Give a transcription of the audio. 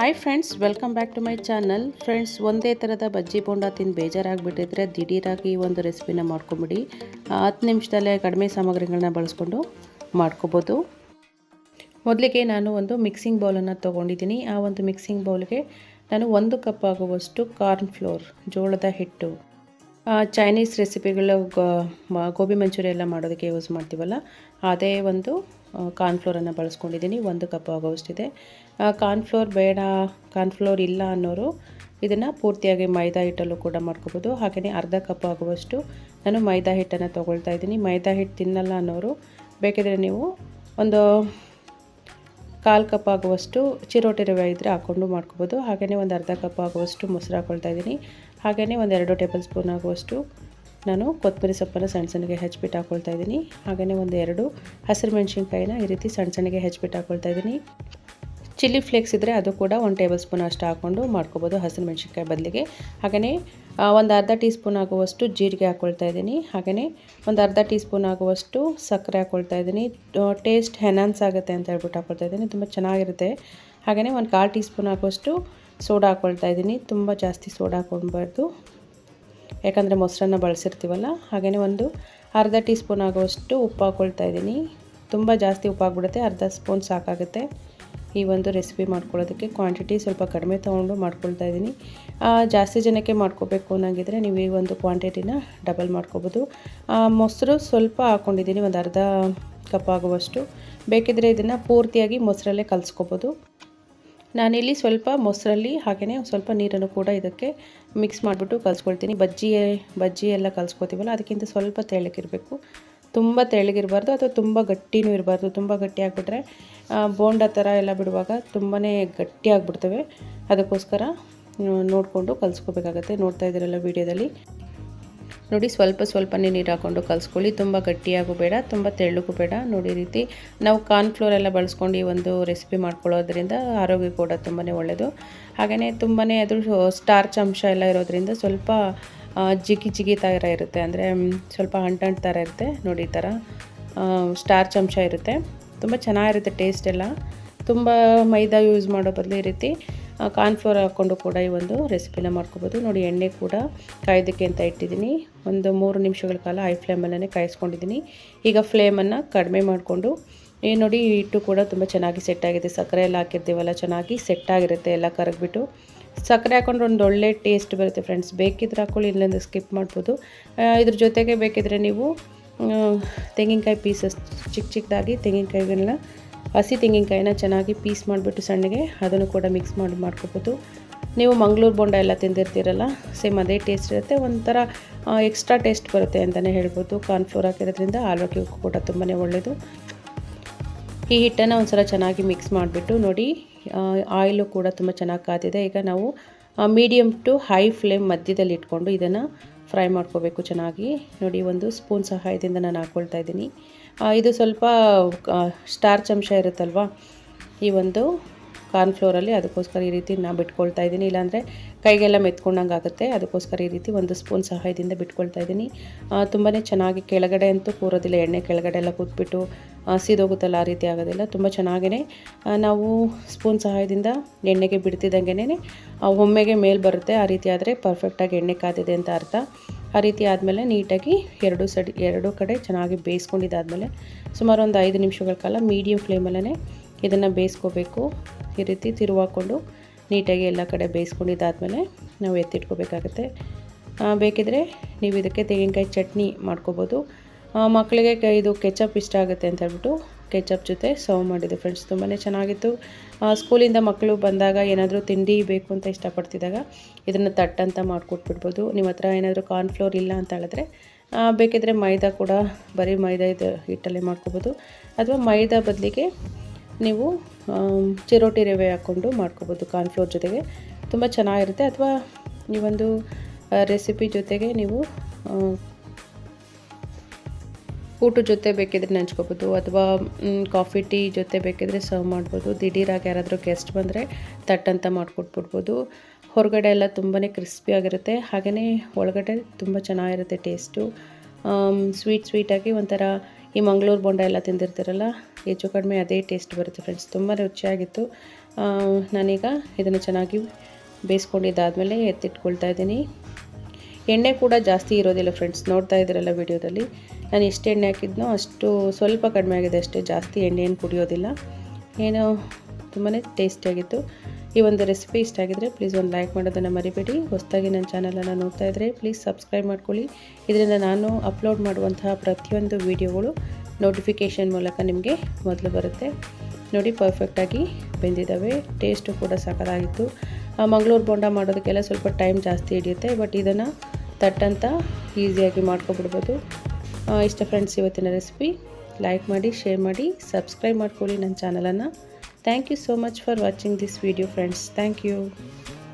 Hi friends welcome back to my channel friends ಒಂದೇ ಥರದ ಬಜ್ಜಿ ಬೋಂಡ ತಿಂದು ಬೇಜಾರಾಗಿಬಿಟ್ಟಿದ್ರೆ ದಿಢೀರಾಗಿ ಈ ಒಂದು ರೆಸಿಪಿನ ಮಾಡ್ಕೊಂಬಿಡಿ. ಹತ್ತು ನಿಮಿಷದಲ್ಲೇ ಕಡಿಮೆ ಸಾಮಗ್ರಿಗಳನ್ನ ಬಳಸ್ಕೊಂಡು ಮಾಡ್ಕೋಬೋದು. ಮೊದಲಿಗೆ ನಾನು ಒಂದು ಮಿಕ್ಸಿಂಗ್ ಬೌಲನ್ನು ತೊಗೊಂಡಿದ್ದೀನಿ. ಆ ಒಂದು ಮಿಕ್ಸಿಂಗ್ ಬೌಲ್ಗೆ ನಾನು ಒಂದು ಕಪ್ ಆಗುವಷ್ಟು ಕಾರ್ನ್ ಫ್ಲೋರ್ ಜೋಳದ ಹಿಟ್ಟು ಚೈನೀಸ್ ರೆಸಿಪಿಗಳು ಗೋಬಿ ಮಂಚೂರಿ ಎಲ್ಲ ಮಾಡೋದಕ್ಕೆ ಯೂಸ್ ಮಾಡ್ತೀವಲ್ಲ, ಅದೇ ಒಂದು ಕಾರ್ನ್ಫ್ಲೋರನ್ನು ಬಳಸ್ಕೊಂಡಿದ್ದೀನಿ, ಒಂದು ಕಪ್ ಆಗೋಷ್ಟಿದೆ ಕಾರ್ನ್ಫ್ಲೋರ್ ಬೇಡ ಕಾರ್ನ್ಫ್ಲೋರ್ ಇಲ್ಲ ಅನ್ನೋರು ಇದನ್ನು ಪೂರ್ತಿಯಾಗಿ ಮೈದಾ ಹಿಟ್ಟಲ್ಲೂ ಕೂಡ ಮಾಡ್ಕೋಬೋದು. ಹಾಗೆಯೇ ಅರ್ಧ ಕಪ್ ಆಗುವಷ್ಟು ನಾನು ಮೈದಾ ಹಿಟ್ಟನ್ನು ತೊಗೊಳ್ತಾ ಇದ್ದೀನಿ. ಮೈದಾ ಹಿಟ್ಟು ತಿನ್ನಲ್ಲ ಅನ್ನೋರು, ಬೇಕಿದ್ರೆ ನೀವು ಒಂದು ಕಾಲು ಕಪ್ ಆಗುವಷ್ಟು ಚಿರೋಟಿ ರವೆ ಇದ್ದರೆ ಹಾಕ್ಕೊಂಡು ಮಾಡ್ಕೋಬೋದು. ಹಾಗೆಯೇ ಒಂದು ಅರ್ಧ ಕಪ್ ಆಗುವಷ್ಟು ಮೊಸರು ಹಾಕ್ಕೊಳ್ತಾ ಇದ್ದೀನಿ. ಹಾಗೆಯೇ ಒಂದೆರಡು ಟೇಬಲ್ ಸ್ಪೂನ್ ಆಗುವಷ್ಟು ನಾನು ಕೊತ್ತಂಬರಿ ಸೊಪ್ಪನ್ನು ಸಣ್ಣ ಸಣ್ಣಗೆ ಹೆಚ್ಚಿಬಿಟ್ಟು ಹಾಕ್ಕೊಳ್ತಾ ಇದ್ದೀನಿ. ಹಾಗೆಯೇ ಒಂದು ಎರಡು ಹಸಿರು ಮೆಣಸಿನ್ಕಾಯಿನ ಈ ರೀತಿ ಸಣ್ಣ ಸಣ್ಣಗೆ ಹೆಚ್ಚಿಬಿಟ್ಟು ಹಾಕ್ಕೊಳ್ತಾ ಇದ್ದೀನಿ. ಚಿಲ್ಲಿ ಫ್ಲೇಕ್ಸ್ ಇದ್ದರೆ ಅದು ಕೂಡ ಒಂದು ಟೇಬಲ್ ಸ್ಪೂನ್ ಅಷ್ಟು ಹಾಕ್ಕೊಂಡು ಮಾಡ್ಕೋಬೋದು ಹಸಿರು ಮೆಣಸಿನ್ಕಾಯಿ ಬದಲಿಗೆ. ಹಾಗೆಯೇ ಒಂದು ಅರ್ಧ ಟೀ ಸ್ಪೂನ್ ಆಗುವಷ್ಟು ಜೀರಿಗೆ ಹಾಕ್ಕೊಳ್ತಾ ಇದ್ದೀನಿ. ಹಾಗೆಯೇ ಒಂದು ಅರ್ಧ ಟೀ ಸ್ಪೂನ್ ಆಗುವಷ್ಟು ಸಕ್ಕರೆ ಹಾಕ್ಕೊಳ್ತಾ ಇದ್ದೀನಿ. ಟೇಸ್ಟ್ ಹೆನಾನ್ಸ್ ಆಗುತ್ತೆ ಅಂತ ಹೇಳ್ಬಿಟ್ಟು ಹಾಕ್ಕೊಳ್ತಾ ಇದ್ದೀನಿ. ತುಂಬ ಚೆನ್ನಾಗಿರುತ್ತೆ. ಹಾಗೆಯೇ ಒಂದು ಕಾಲು ಟೀ ಸ್ಪೂನ್ ಆಗುವಷ್ಟು ಸೋಡಾ ಹಾಕ್ಕೊಳ್ತಾ ಇದ್ದೀನಿ. ತುಂಬ ಜಾಸ್ತಿ ಸೋಡಾ ಹಾಕ್ಕೊಳ್ಬಾರ್ದು ಯಾಕಂದರೆ ಮೊಸರನ್ನ ಬಳಸಿರ್ತೀವಲ್ಲ ಹಾಗೆಯೇ ಒಂದು ಅರ್ಧ ಟೀ ಸ್ಪೂನ್ ಆಗುವಷ್ಟು ಉಪ್ಪು ಹಾಕ್ಕೊಳ್ತಾ ಇದ್ದೀನಿ. ತುಂಬ ಜಾಸ್ತಿ ಉಪ್ಪು ಹಾಕ್ಬಿಡುತ್ತೆ ಅರ್ಧ ಸ್ಪೂನ್ ಸಾಕಾಗುತ್ತೆ. ಈ ಒಂದು ರೆಸಿಪಿ ಮಾಡ್ಕೊಳ್ಳೋದಕ್ಕೆ ಕ್ವಾಂಟಿಟಿ ಸ್ವಲ್ಪ ಕಡಿಮೆ ತೊಗೊಂಡು ಮಾಡ್ಕೊಳ್ತಾ ಇದ್ದೀನಿ. ಜಾಸ್ತಿ ಜನಕ್ಕೆ ಮಾಡ್ಕೋಬೇಕು ಅನ್ನೋಂಗಿದ್ರೆ ನೀವು ಈ ಒಂದು ಕ್ವಾಂಟಿಟಿನ ಡಬಲ್ ಮಾಡ್ಕೋಬೋದು. ಮೊಸರು ಸ್ವಲ್ಪ ಹಾಕ್ಕೊಂಡಿದ್ದೀನಿ ಒಂದು ಅರ್ಧ ಕಪ್ ಆಗುವಷ್ಟು. ಬೇಕಿದ್ರೆ ಇದನ್ನು ಪೂರ್ತಿಯಾಗಿ ಮೊಸರಲ್ಲೇ ಕಲಿಸ್ಕೋಬೋದು. ನಾನಿಲ್ಲಿ ಸ್ವಲ್ಪ ಮೊಸರಲ್ಲಿ ಹಾಗೆಯೇ ಸ್ವಲ್ಪ ನೀರನ್ನು ಕೂಡ ಇದಕ್ಕೆ ಮಿಕ್ಸ್ ಮಾಡಿಬಿಟ್ಟು ಕಲಿಸ್ಕೊಳ್ತೀನಿ. ಬಜ್ಜಿ ಬಜ್ಜಿ ಎಲ್ಲ ಕಲಿಸ್ಕೊತೀವಲ್ಲ, ಅದಕ್ಕಿಂತ ಸ್ವಲ್ಪ ತೆಳ್ಳಗಿರಬೇಕು. ತುಂಬ ತೆಳ್ಳಗಿರಬಾರ್ದು ಅಥವಾ ತುಂಬ ಗಟ್ಟಿನೂ ಇರಬಾರ್ದು. ತುಂಬ ಗಟ್ಟಿ ಆಗಿಬಿಟ್ರೆ ಬೋಂಡ ಥರ ಎಲ್ಲ ಬಿಡುವಾಗ ತುಂಬಾ ಗಟ್ಟಿ ಆಗಿಬಿಡ್ತವೆ ಅದಕ್ಕೋಸ್ಕರ ನೋಡಿಕೊಂಡು ಕಲಿಸ್ಕೋಬೇಕಾಗತ್ತೆ. ನೋಡ್ತಾ ಇದ್ದೀರಲ್ಲ ವೀಡಿಯೋದಲ್ಲಿ. ನೋಡಿ ಸ್ವಲ್ಪ ಸ್ವಲ್ಪನೇ ನೀರು ಹಾಕ್ಕೊಂಡು ಕಲಿಸ್ಕೊಳ್ಳಿ. ತುಂಬ ಗಟ್ಟಿಯಾಗೂ ಬೇಡ, ತುಂಬ ತೆಳ್ಳಗೂ ಬೇಡ. ನೋಡಿ ರೀತಿ, ನಾವು ಕಾರ್ನ್ಫ್ಲೋರ್ ಎಲ್ಲ ಬಳಸ್ಕೊಂಡು ಈ ಒಂದು ರೆಸಿಪಿ ಮಾಡ್ಕೊಳ್ಳೋದ್ರಿಂದ ಆರೋಗ್ಯ ಕೂಡ ತುಂಬಾ ಒಳ್ಳೆಯದು ಹಾಗೆಯೇ ತುಂಬಾ ಅದು ಸ್ಟಾರ್ಚ್ ಅಂಶ ಎಲ್ಲ ಇರೋದ್ರಿಂದ ಸ್ವಲ್ಪ ಜಿಗಿ ಜಿಗಿ ಥರ ಇರುತ್ತೆ. ಅಂದರೆ ಸ್ವಲ್ಪ ಅಂಟಂಟು ಥರ ಇರುತ್ತೆ. ನೋಡಿ ಈ ಥರ ಸ್ಟಾರ್ಚ್ ಅಂಶ ಇರುತ್ತೆ. ತುಂಬ ಚೆನ್ನಾಗಿರುತ್ತೆ ಟೇಸ್ಟ್ ಎಲ್ಲ. ತುಂಬ ಮೈದಾ ಯೂಸ್ ಮಾಡೋ ಬದಲು ಈ ರೀತಿ. ಕಾರ್ನ್ಫ್ಲೋರ್ ಹಾಕ್ಕೊಂಡು ಕೂಡ ಈ ಒಂದು ರೆಸಿಪಿನ ಮಾಡ್ಕೋಬೋದು. ನೋಡಿ, ಎಣ್ಣೆ ಕೂಡ ಕಾಯ್ದಕ್ಕೆ ಅಂತ ಇಟ್ಟಿದ್ದೀನಿ. ಒಂದು ಮೂರು ನಿಮಿಷಗಳ ಕಾಲ ಹೈ ಫ್ಲೇಮಲ್ಲೇ ಕಾಯಿಸ್ಕೊಂಡಿದ್ದೀನಿ. ಈಗ ಫ್ಲೇಮನ್ನು ಕಡಿಮೆ ಮಾಡಿಕೊಂಡು, ಈ ನೋಡಿ ಹಿಟ್ಟು ಕೂಡ ತುಂಬ ಚೆನ್ನಾಗಿ ಸೆಟ್ ಆಗಿದೆ. ಸಕ್ಕರೆ ಎಲ್ಲ ಹಾಕಿರ್ತೀವಲ್ಲ, ಚೆನ್ನಾಗಿ ಸೆಟ್ ಆಗಿರುತ್ತೆ, ಎಲ್ಲ ಕರಗ್ಬಿಟ್ಟು. ಸಕ್ಕರೆ ಹಾಕೊಂಡ್ರೆ ಒಂದು ಒಳ್ಳೆ ಟೇಸ್ಟ್ ಬರುತ್ತೆ ಫ್ರೆಂಡ್ಸ್ ಬೇಕಿದ್ರೆ ಹಾಕ್ಕೊಳ್ಳಿ ಇಲ್ಲಿಂದ ಸ್ಕಿಪ್ ಮಾಡ್ಬೋದು. ಇದ್ರ ಜೊತೆಗೆ ಬೇಕಿದ್ರೆ ನೀವು ತೆಂಗಿನಕಾಯಿ ಪೀಸಸ್ ಚಿಕ್ಕ ಚಿಕ್ಕದಾಗಿ ತೆಂಗಿನಕಾಯಿಗಳನ್ನ ಹಸಿ ತೆಂಗಿನಕಾಯಿನ ಚೆನ್ನಾಗಿ ಪೀಸ್ ಮಾಡಿಬಿಟ್ಟು ಸಣ್ಣಗೆ ಅದನ್ನು ಕೂಡ ಮಿಕ್ಸ್ ಮಾಡಿ ಮಾಡ್ಕೋಬೋದು. ನೀವು ಮಂಗಳೂರು ಬೋಂಡ ಎಲ್ಲ ತಿಂದಿರ್ತೀರಲ್ಲ ಸೇಮ್ ಅದೇ ಟೇಸ್ಟ್ ಇರುತ್ತೆ. ಒಂಥರ ಎಕ್ಸ್ಟ್ರಾ ಟೇಸ್ಟ್ ಬರುತ್ತೆ ಅಂತಲೇ ಹೇಳ್ಬೋದು. ಕಾರ್ನ್ಫ್ಲೋರ್ ಹಾಕಿರೋದ್ರಿಂದ ಆರೋಗ್ಯಕ್ಕೂ ಕೂಡ ತುಂಬಾ ಒಳ್ಳೆಯದು ಈ ಹಿಟ್ಟನ್ನು ಒಂದ್ಸಲ ಚೆನ್ನಾಗಿ ಮಿಕ್ಸ್ ಮಾಡಿಬಿಟ್ಟು ನೋಡಿ ಆಯಿಲು ಕೂಡ ತುಂಬ ಚೆನ್ನಾಗಿ ಕಾದಿದೆ. ಈಗ ನಾವು ಮೀಡಿಯಮ್ ಟು ಹೈ ಫ್ಲೇಮ್ ಮಧ್ಯದಲ್ಲಿ ಇಟ್ಕೊಂಡು ಇದನ್ನು ಫ್ರೈ ಮಾಡ್ಕೋಬೇಕು ಚೆನ್ನಾಗಿ. ನೋಡಿ, ಒಂದು ಸ್ಪೂನ್ ಸಹಾಯದಿಂದ ನಾನು ಹಾಕ್ಕೊಳ್ತಾ ಇದ್ದೀನಿ. ಇದು ಸ್ವಲ್ಪ ಸ್ಟಾರ್ಚ್ ಅಂಶ ಇರುತ್ತಲ್ವ? ಈ ಒಂದು ಕಾರ್ನ್ಫ್ಲೋರಲ್ಲಿ ಅದಕ್ಕೋಸ್ಕರ ಈ ರೀತಿ ನಾನು ಬಿಟ್ಕೊಳ್ತಾ ಇದ್ದೀನಿ. ಇಲ್ಲಾಂದರೆ ಕೈಗೆಲ್ಲ ಮೆತ್ಕೊಂಡಂಗೆ ಆಗುತ್ತೆ. ಅದಕ್ಕೋಸ್ಕರ ಈ ರೀತಿ ಒಂದು ಸ್ಪೂನ್ ಸಹಾಯದಿಂದ ಬಿಟ್ಕೊಳ್ತಾ ಇದ್ದೀನಿ. ತುಂಬಾ ಚೆನ್ನಾಗಿ ಕೆಳಗಡೆ ಅಂತೂ ಕೂರೋದಿಲ್ಲ. ಎಣ್ಣೆ ಕೆಳಗಡೆ ಎಲ್ಲ ಕೂತ್ಬಿಟ್ಟು ಸೀದೋಗುತ್ತಲ್ಲ, ಆ ರೀತಿ ಆಗೋದಿಲ್ಲ ತುಂಬ ಚೆನ್ನಾಗೇ ನಾವು ಸ್ಪೂನ್ ಸಹಾಯದಿಂದ ಎಣ್ಣೆಗೆ ಬಿಡ್ತಿದ್ದಂಗೆ ಒಮ್ಮೆಗೆ ಮೇಲೆ ಬರುತ್ತೆ. ಆ ರೀತಿ ಆದರೆ ಪರ್ಫೆಕ್ಟಾಗಿ ಎಣ್ಣೆ ಕಾದಿದೆ ಅಂತ ಅರ್ಥ. ಆ ರೀತಿ ಆದಮೇಲೆ ನೀಟಾಗಿ ಎರಡು ಸಡಿ, ಎರಡೂ ಕಡೆ ಚೆನ್ನಾಗಿ ಬೇಯಿಸ್ಕೊಂಡಿದ್ದಾದಮೇಲೆ ಸುಮಾರು ಒಂದು ಐದು ನಿಮಿಷಗಳ ಕಾಲ ಮೀಡಿಯಮ್ ಫ್ಲೇಮಲ್ಲೇ ಇದನ್ನು ಬೇಯಿಸ್ಕೋಬೇಕು. ಈ ರೀತಿ ತಿರುವಾಕೊಂಡು ನೀಟಾಗಿ ಎಲ್ಲ ಕಡೆ ಬೇಯಿಸ್ಕೊಂಡಿದ್ದಾದಮೇಲೆ ನಾವು ಎತ್ತಿಟ್ಕೋಬೇಕಾಗತ್ತೆ. ಬೇಕಿದ್ರೆ ನೀವು ಇದಕ್ಕೆ ತೆಂಗಿನಕಾಯಿ ಚಟ್ನಿ ಮಾಡ್ಕೋಬೋದು. ಮಕ್ಕಳಿಗೆ ಇದು ಕೆಚಪ್ ಇಷ್ಟ ಆಗುತ್ತೆ ಅಂತ ಹೇಳ್ಬಿಟ್ಟು ಕೆಚಪ್ ಜೊತೆ ಸರ್ವ್ ಮಾಡಿದೆ ಫ್ರೆಂಡ್ಸ್. ತುಂಬಾ ಚೆನ್ನಾಗಿತ್ತು. ಸ್ಕೂಲಿಂದ ಮಕ್ಕಳು ಬಂದಾಗ ಏನಾದರೂ ತಿಂಡಿ ಬೇಕು ಅಂತ ಇಷ್ಟಪಡ್ತಿದ್ದಾಗ ಇದನ್ನು ತಟ್ಟಂತ ಮಾಡಿಕೊಟ್ಬಿಡ್ಬೋದು. ನಿಮ್ಮ ಹತ್ರ ಏನಾದರೂ ಕಾರ್ನ್ಫ್ಲೋರ್ ಇಲ್ಲ ಅಂತ ಹೇಳಿದ್ರೆ ಬೇಕಿದ್ರೆ ಮೈದಾ ಕೂಡ ಬರೀ ಮೈದಾ ಇದು ಹಿಟ್ಟಲ್ಲೇ ಮಾಡ್ಕೋಬೋದು. ಅಥವಾ ಮೈದಾ ಬದಲಿಗೆ ನೀವು ಚಿರೋಟಿ ರವೆ ಹಾಕ್ಕೊಂಡು ಮಾಡ್ಕೋಬೋದು ಕಾರ್ನ್ಫ್ಲೋರ್ ಜೊತೆಗೆ. ತುಂಬ ಚೆನ್ನಾಗಿರುತ್ತೆ. ಅಥವಾ ಈ ಒಂದು ರೆಸಿಪಿ ಜೊತೆಗೆ ನೀವು ಊಟದ ಜೊತೆ ಬೇಕಿದ್ರೆ ನೆಂಚ್ಕೋಬೋದು ಅಥವಾ ಕಾಫಿ ಟೀ ಜೊತೆ ಬೇಕಿದ್ರೆ ಸರ್ವ್ ಮಾಡ್ಬೋದು. ದಿಢೀರಾಗಿ ಯಾರಾದರೂ ಗೆಸ್ಟ್ ಬಂದರೆ ತಟ್ಟಂತ ಮಾಡಿಕೊಟ್ಬಿಡ್ಬೋದು. ಹೊರಗಡೆ ಎಲ್ಲ ತುಂಬಾ ಕ್ರಿಸ್ಪಿಯಾಗಿರುತ್ತೆ ಹಾಗೆಯೇ ಒಳಗಡೆ ತುಂಬ ಚೆನ್ನಾಗಿರುತ್ತೆ ಟೇಸ್ಟು ಸ್ವೀಟ್ ಸ್ವೀಟಾಗಿ ಒಂಥರ ಈ ಮಂಗಳೂರು ಬೊಂಡ ಎಲ್ಲ ತಿಂದಿರ್ತೀರಲ್ಲ, ಹೆಚ್ಚು ಕಡಿಮೆ ಅದೇ ಟೇಸ್ಟ್ ಬರುತ್ತೆ ಫ್ರೆಂಡ್ಸ್ ತುಂಬ ರುಚಿಯಾಗಿತ್ತು. ನಾನೀಗ ಇದನ್ನು ಚೆನ್ನಾಗಿ ಬೇಯಿಸ್ಕೊಂಡಿದ್ದಾದಮೇಲೆ ಎತ್ತಿಟ್ಕೊಳ್ತಾ ಇದ್ದೀನಿ. ಎಣ್ಣೆ ಕೂಡ ಜಾಸ್ತಿ ಇರೋದಿಲ್ಲ ಫ್ರೆಂಡ್ಸ್ ನೋಡ್ತಾ ಇದ್ದೀರಲ್ಲ ವಿಡಿಯೋದಲ್ಲಿ. ನಾನು ಎಷ್ಟು ಎಣ್ಣೆ ಹಾಕಿದ್ನೋ ಅಷ್ಟು ಸ್ವಲ್ಪ ಕಡಿಮೆ ಆಗಿದೆ ಅಷ್ಟೇ. ಜಾಸ್ತಿ ಎಣ್ಣೆ ಏನು ಕುಡಿಯೋದಿಲ್ಲ. ಏನೋ ತುಂಬಾ ಟೇಸ್ಟಿಯಾಗಿತ್ತು ಈ ಒಂದು ರೆಸಿಪಿ ಇಷ್ಟ ಆಗಿದ್ರೆ ಪ್ಲೀಸ್ ಒಂದು ಲೈಕ್ ಮಾಡೋದನ್ನು ಮರಿಬೇಡಿ. ಹೊಸದಾಗಿ ನನ್ನ ಚಾನಲನ್ನು ನೋಡ್ತಾ ಇದ್ರೆ ಪ್ಲೀಸ್ ಸಬ್ಸ್ಕ್ರೈಬ್ ಮಾಡ್ಕೊಳ್ಳಿ. ಇದರಿಂದ ನಾನು ಅಪ್ಲೋಡ್ ಮಾಡುವಂತಹ ಪ್ರತಿಯೊಂದು ವಿಡಿಯೋಗಳು ನೋಟಿಫಿಕೇಷನ್ ಮೂಲಕ ನಿಮಗೆ ಮೊದಲು ಬರುತ್ತೆ. ನೋಡಿ ಪರ್ಫೆಕ್ಟಾಗಿ ಬೆಂದಿದ್ದಾವೆ. ಟೇಸ್ಟು ಕೂಡ ಸಖತ್ತಾಗಿತ್ತು ಆ, ಮಂಗಳೂರು ಬೋಂಡ ಮಾಡೋದಕ್ಕೆಲ್ಲ ಸ್ವಲ್ಪ ಟೈಮ್ ಜಾಸ್ತಿ ಹಿಡಿಯುತ್ತೆ. ಬಟ್ ಇದನ್ನು ತಟ್ಟಂತ ಈಸಿಯಾಗಿ ಮಾಡ್ಕೊಬಿಡ್ಬೋದು. ಇಷ್ಟ ಫ್ರೆಂಡ್ಸ್ ಇವತ್ತಿನ ರೆಸಿಪಿ ಲೈಕ್ ಮಾಡಿ ಶೇರ್ ಮಾಡಿ ಸಬ್ಸ್ಕ್ರೈಬ್ ಮಾಡ್ಕೊಳ್ಳಿ ನನ್ನ ಚಾನಲನ್ನು Thank you so much for watching this video friends. Thank you.